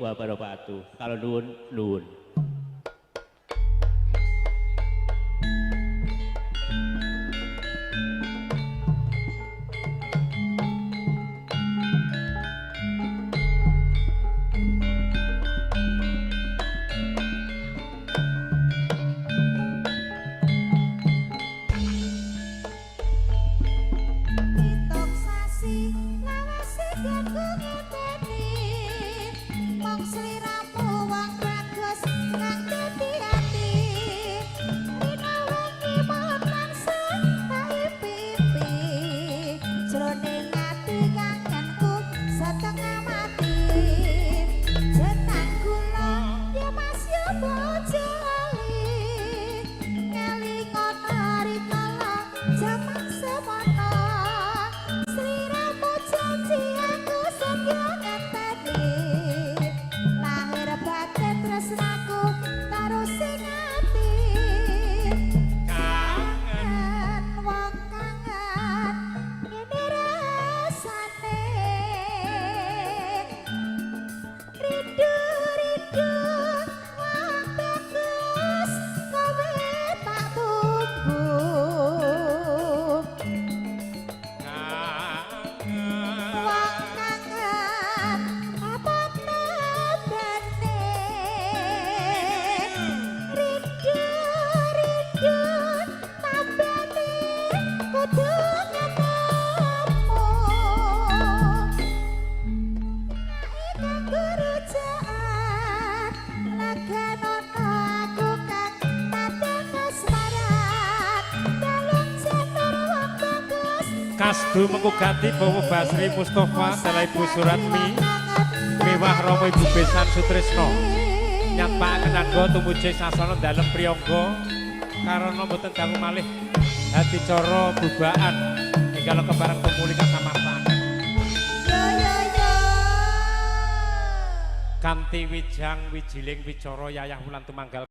wabarakatuh. Kalau nuwun nuwun. sleep. Kasdu mengugati Bowo Basri Mustafa Dalai Ibu Suratmi Mewah Romo Ibu Besan Sutrisno. Nyat Pak Kenanggo Tumuji Sasono Dalem Priyonggo Karena mboten dangu malih Hati coro bubaan Hingga samartaan Yo yo yo Kanti wijang wijiling wicoro yayah wulan tumanggal